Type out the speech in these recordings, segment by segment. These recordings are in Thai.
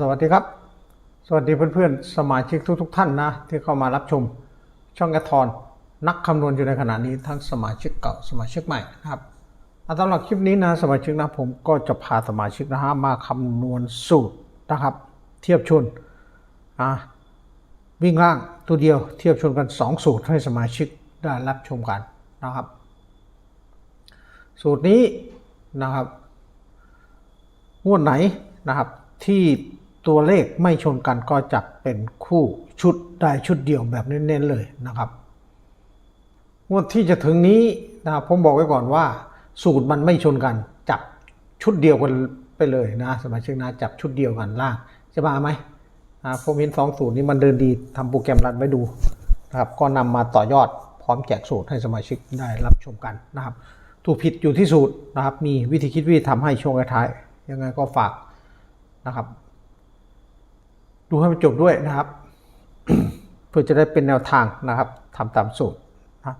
สวัสดีครับ สวัสดีเพื่อนๆ สมาชิกทุกๆท่านนะ ที่เข้ามารับชมช่องแอทอนนักคำนวณอยู่ในขณะนี้ทั้งสมาชิกเก่าสมาชิกใหม่นะครับสำหรับคลิปนี้นะสมาชิกนะผมก็จะพาสมาชิกนะฮะมาคำนวณสูตรนะครับ เทียบชนอะวิ่งล่างตัวเดียวเทียบชนกัน 2 สูตรให้สมาชิกได้รับชมกันนะครับ สูตรนี้นะครับงวดไหนนะครับที่ ตัวเลขไม่ชนกันก็จับเป็นคู่ชุดได้ชุดเดียวแบบเน้นๆเลยนะครับงวดที่จะถึงนี้นะครับผมบอกไว้ก่อนว่า สูตรมันไม่ชนกัน จับชุดเดียวกันไปเลยนะสมาชิกนะจับชุดเดียวกันล่างจะมาไหมอ่าผมเห็นสองสูตรนี้มันเดินดีทำโปรแกรมรันไว้ดูนะครับก็นำมาต่อยอดพร้อมแจกสูตรให้สมาชิกได้รับชมกันนะครับ ถูกผิดอยู่ที่สูตรนะครับ มีวิธีคิดวิธีทำให้ช่วงท้ายยังไงก็ฝากนะครับ ดูให้มันจบด้วยนะครับ เพื่อจะได้เป็นแนวทางนะครับทำตามสูตรนะ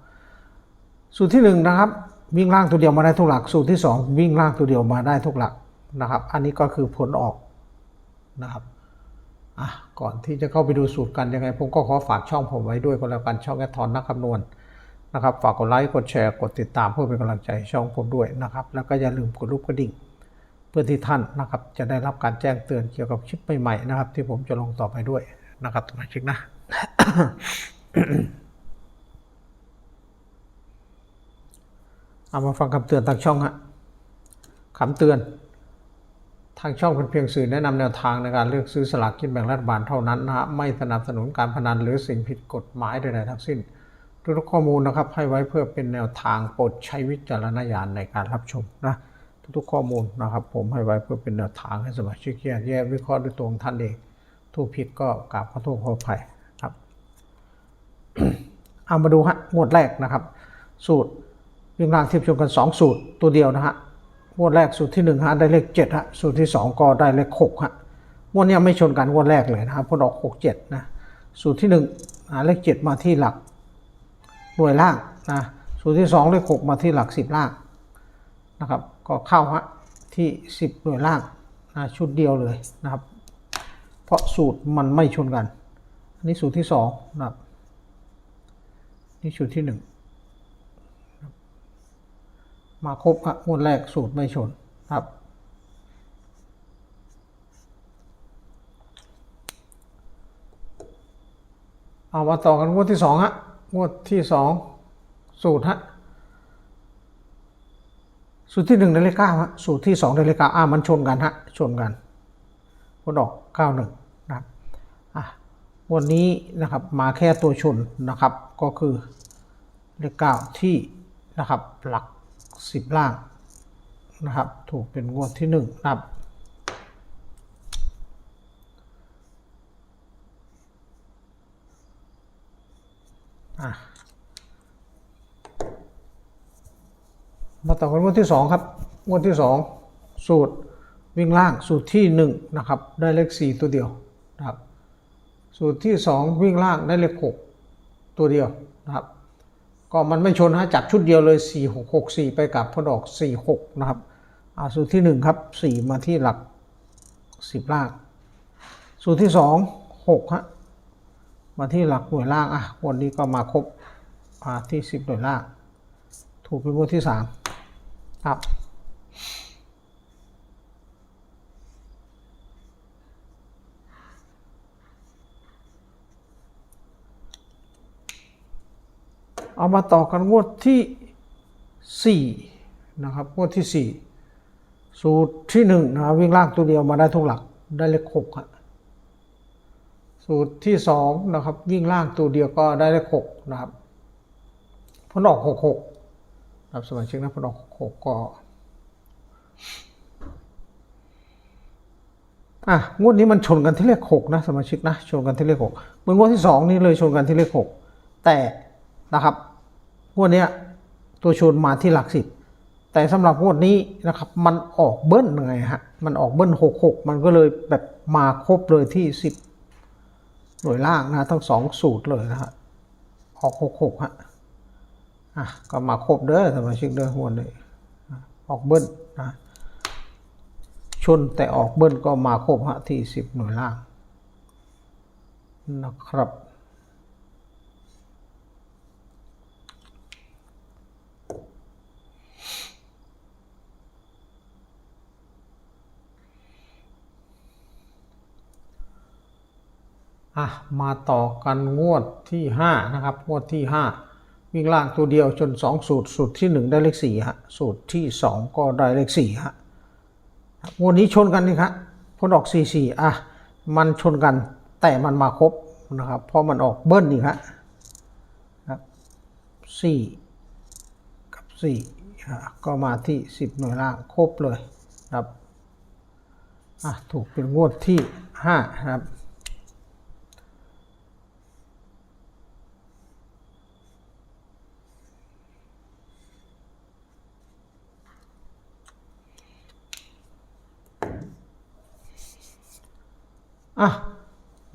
สูตรที่หนึ่งนะครับ วิ่งล่างตัวเดียวมาได้ทุกหลัก สูตรที่สองวิ่งล่างตัวเดียวมาได้ทุกหลักนะครับ อันนี้ก็คือผลออกนะครับอะก่อนที่จะเข้าไปดูสูตรกันยังไง ผมก็ขอฝากช่องผมไว้ด้วยก็แล้วกันช่องแอดทอนนักคำนวณนะครับ ฝากกดไลค์กดแชร์กดติดตามเพื่อเป็นกำลังใจช่องผมด้วยนะครับ แล้วก็อย่าลืมกดรูปกระดิ่ง เพื่อที่ท่านนะครับจะได้รับการแจ้งเตือนเกี่ยวกับคลิปใหม่ๆนะครับ ที่ผมจะลงต่อไปด้วยนะครับสมาชิกนะเอามาฟังคำเตือนทางช่องฮะคำเตือน ทางช่องเป็นเพียงสื่อแนะนำแนวทางในการเลือกซื้อสลากกินแบ่งรัฐบาลเท่านั้นนะฮะไม่สนับสนุนการพนันหรือสิ่งผิดกฎหมายใดๆทั้งสิ้นทุกข้อมูลนะครับให้ไว้เพื่อเป็นแนวทางโปรดใช้วิจารณญาณในการรับชมนะ ทุกๆข้อมูลนะครับ ผมให้ไว้เพื่อเป็นแนวทางให้สมาชิกแยกแยกวิเคราะห์ด้วยตัวของท่านเองถูกผิดก็กราบขอโทษขออภัยครับ เอามาดูฮะงวดแรกนะครับ สูตรวิ่งล่างเทียบชมกัน 2 สูตรตัวเดียวนะฮะงวดแรกสูตรที่1ฮะได้เลข7ฮะสูตรที่ 2 ก็ได้เลข6ฮะงวดนี้ไม่ชนกันงวดแรกเลยนะครับพอดอก6 7นะสูตรที่1หาเลข7มาที่หลักหน่วยล่างนะสูตรที่ 2 เลข 6 มาที่หลัก 10 ล่าง นะครับ ก็เข้าฮะที่ 10 หน่วยล่างนะชุดเดียวเลยนะครับ เพราะสูตรมันไม่ชนกัน อันนี้สูตรที่2นะครับนี่สูตรที่ 1 มาครบฮะงวดแรกสูตรไม่ชนครับเอามาต่อกันงวดที่สองฮะงวดที่สองสูตรฮะ สูตรที่หนึ่งได้เลขเก้าฮะสูตรที่สองได้เลขเก้าอ่ามันชนกันฮะชนกันผลออกเก้าหนึ่งนะครับอะวันนี้นะครับมาแค่ตัวชนนะครับ ก็คือเลขเก้าที่นะครับหลักสิบล่างนะครับ ถูกเป็นงวดที่หนึ่งนะครับอะ มาต่อกันงวดที่สองครับ งวดที่สองสูตรวิ่งล่างสูตรที่หนึ่งนะครับ ได้เลขสี่ตัวเดียวนะครับ สูตรที่สองวิ่งล่างได้เลขหกตัวเดียวนะครับ ก็มันไม่ชนฮะจับชุดเดียวเลยสี่หกหกสี่ไปกับพอดอกสี่หกนะครับอ่าสูตรที่หนึ่งครับสี่มาที่หลักสิบล่าง สูตรที่สองหกฮะมาที่หลักหน่วยล่างอะวันนี้ก็มาครบที่สิบหน่วยล่างถูกเป็นงวดที่สาม ครับเอามาต่อกันงวดที่สี่นะครับ งวดที่สี่สูตรที่หนึ่งนะครับวิ่งล่างตัวเดียวมาได้ทุกหลักได้เลขหกครับสูตรที่สองนะครับ วิ่งล่างตัวเดียวก็ได้เลขหกนะครับพนออกหกหก รับสมาชิกนะพนออกหกก็อะงวดนี้มันชนกันที่เลขหกนะสมาชิกนะชนกันที่เลขหกเมือนงวดที่สองนี่เลยชนกันที่เลขหกแต่นะครับงวดนี้ตัวชนมาที่หลักสิบแต่สำหรับงวดนี้นะครับ มันออกเบิ้ลยังไงฮะมันออกเบิ้ลหกหกมันก็เลยแบบมาครบเลยที่สิบหน่วยล่างนะทั้งสองสูตรเลยนะฮะออกหกหกฮะ อะก็มาครบเด้อสมาชิกเด้อหัวเลยอ่ออกเบิ้ลนะชชนแต่ออกเบิ้ลก็มาครบฮะที่สิบหน่วยล่างนะครับอะมาต่อกันงวดที่ 5 นะครับ งวดที่ 5 วิ่งล่างตัวเดียวจน 2 สูตร สูตรที่ 1 ได้เลข4ฮะ สูตรที่ 2 ก็ได้เลข4ฮะงวดนี้ชนกันนี่ครับผลออก4 4อะ มันชนกันแต่มันมาครบนะครับ เพราะมันออกเบิ้ลนี่ครับครับ4กับ4อะก็มาที่ 10 หน่วยล่างครบเลยครับอะถูกเป็นงวดที่5นะครับ อะ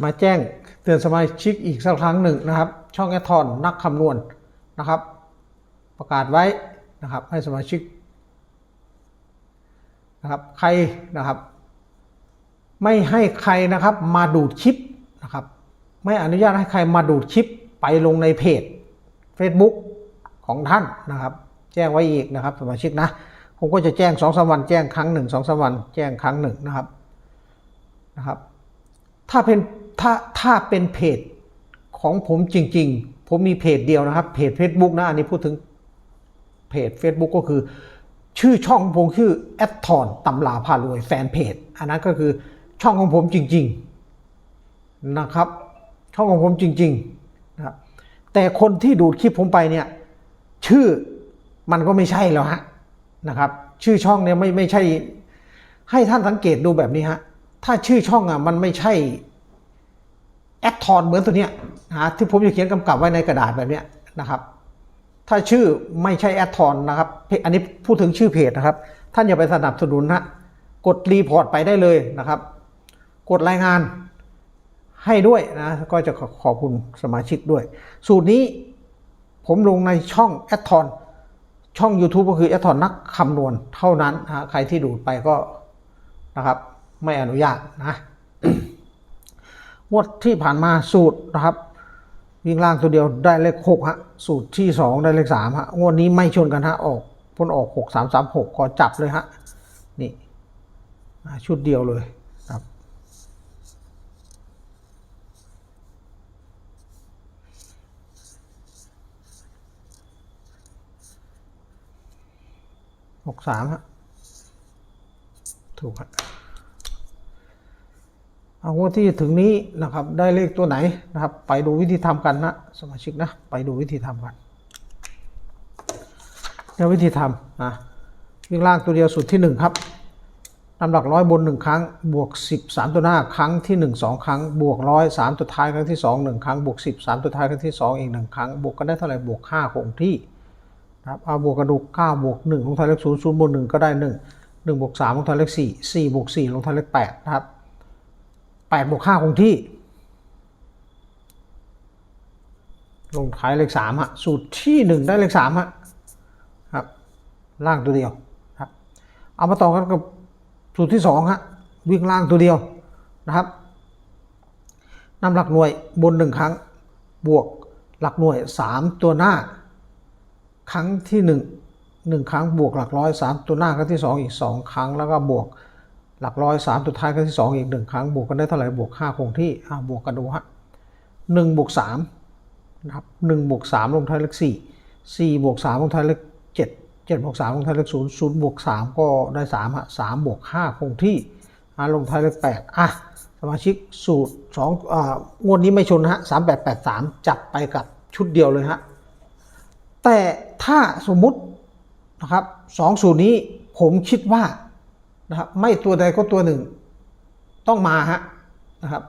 มาแจ้งเตือนสมาชิกอีกสักครั้งหนึ่งนะครับ ช่องแอททอนนักคำนวณนะครับ ประกาศไว้นะครับให้สมาชิกนะครับใครนะครับ ไม่ให้ใครนะครับมาดูดคลิปนะครับ ไม่อนุญาตให้ใครมาดูดคลิปไปลงในเพจ Facebook ของท่านนะครับ แจ้งไว้อีกนะครับ สมาชิกนะผมก็จะแจ้งสองสามวันแจ้งครั้งหนึ่งสองสามวันแจ้งครั้งหนึ่งนะครับนะครับ ถ้าเป็นถ้าถ้าเป็นเพจของผมจริง ๆ ผมมีเพจเดียวนะครับ เพจ Facebook นะอันนี้พูดถึงเพจ Facebook ก็คือ ชื่อช่องผมคือแอดทอนตำลาพารวยแฟนเพจ อันนั้นก็คือช่องของผมจริง ๆนะครับ ช่องของผมจริงๆนะครับแต่คนที่ดูดคลิปผมไปเนี่ย ชื่อมันก็ไม่ใช่แล้วฮะนะครับ ชื่อช่องเนี่ยไม่ไม่ใช่ ให้ท่านสังเกตดูแบบนี้ฮะ ถ้าชื่อช่องอะมันไม่ใช่แอดทอนเหมือนตัวเนี้ยนะที่ผมจะเขียนกำกับไว้ในกระดาษแบบเนี้ยนะครับ ถ้าชื่อไม่ใช่แอดทอนนะครับ อันนี้พูดถึงชื่อเพจนะครับ ท่านอย่าไปสนับสนุนนะกดรีพอร์ตไปได้เลยนะครับ กดรายงานให้ด้วยนะ ก็จะขอขอบคุณสมาชิกด้วย สูตรนี้ผมลงในช่องแอดทอนช่อง YouTube ก็คือแอดทอนนักคำนวณเท่านั้นนะใครที่ดูดไปก็นะครับ ไม่อนุญาตนะงวดที่ผ่านมาสูตรนะครับวิ่งล่างตัวเดียวได้เลขหกฮะสูตรที่สองได้เลขสามฮะงวดนี้ไม่ชนกันฮะออกพ้นออกหกสามสามหกขอจับเลยฮะนี่ชุดเดียวเลยครับหกสามฮะถูกฮะ เอางวดที่ถึงนี้นะครับได้เลขตัวไหนนะครับ ไปดูวิธีทำกันนะสมาชิกนะไปดูวิธีทำกันเดี๋ยววิธีทำนะวิ่งล่างตัวเดียวสุดที่หนึ่งครับนำหลักร้อยบนหนึ่งครั้งบวกสิบสามตัวหน้าครั้งที่หนึ่งสองครั้ง บวกร้อยสามตัวท้ายครั้งที่สองหนึ่งครั้ง บวกสิบสามตัวท้ายครั้งที่สองอีกหนึ่งครั้ง บวกกันได้เท่าไหร่บวกห้าคงที่นะครับเอาบวกกระดูก9บวก1ลงท้ายเลข0 0บวก1ก็ได้ 1 1บวก3ลงท้ายเลข4 4บวก4ลงท้ายเลข8นะครับ 8บวก5คงที่ ลงท้ายเลข3ฮะสูตรที่ 1 ได้เลข3ฮะครับ ล่างตัวเดียวครับ เอามาต่อกันกับสูตรที่2ฮะวิ่งล่างตัวเดียวนะครับนำหลักหน่วยบน 1 ครั้งบวกหลักหน่วย 3 ตัวหน้า ครั้งที่หนึ่งหนึ่งครั้งบวกหลักร้อยสามตัวหน้าครั้งที่สองอีกสองครั้งแล้วก็บวก หลักร้อยสามตัวท้ายครั้งที่สองอีกหนึ่งครั้งบวกกันได้เท่าไหร่บวกห้าคงที่อ่าบวกกันดูฮะหนึ่งบวกสามนะครับหนึ่งบวกสามลงท้ายเลขสี่สี่บวกสามลงท้ายเลขเจ็ดเจ็ดบวกสามลงท้ายเลขศูนย์ศูนย์บวกสามก็ได้สามฮะสามบวกห้าคงที่อ่าลงท้ายเลขแปดอะสมาชิกสูตรสองอ่างวดนี้ไม่ชนฮะสามแปดแปดสามจับไปกับชุดเดียวเลยฮะแต่ถ้าสมมุตินะครับสองสูตรนี้ผมคิดว่า นะครับไม่ตัวใดก็ตัวหนึ่ง ต้องมาฮะนะครับ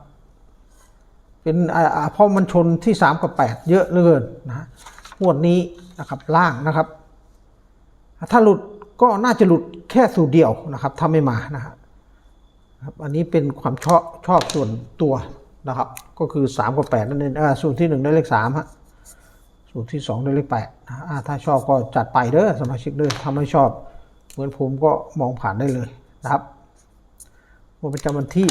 เป็นอ่าอ่าเพราะมันชนที่สามกับแปดเยอะเหลือเกินนะฮะงวดนี้นะครับล่างนะครับ ถ้าหลุดก็น่าจะหลุดแค่สูตรเดียวนะครับถ้าไม่มานะฮะครับอันนี้เป็นความชอบชอบส่วนตัวนะครับ ก็คือสามกับแปดนั่นเองอ่าสูตรที่หนึ่งได้เลขสามฮะสูตรที่ 2 ได้เลขแปดนะถ้าชอบก็จัดไปเด้อสมาชิกเด้อถ้าไม่ชอบ เหมือนผมก็มองผ่านได้เลย นะครับวันประจำวันที่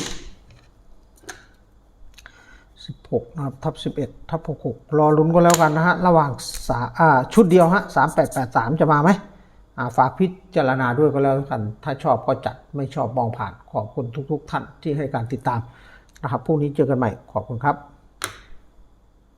16 นะครับ ทับ 11 ทับ 66 รอลุ้นก็แล้วกันนะฮะ ระหว่างสาอ่าชุดเดียวฮะ 3883 จะมาไหมอ่าฝากพิจารณาด้วยก็แล้วกัน ถ้าชอบก็จัด ไม่ชอบมองผ่าน ขอบคุณทุก ๆ ท่านที่ให้การติดตามนะครับ พรุ่งนี้เจอกันใหม่ ขอบคุณครับ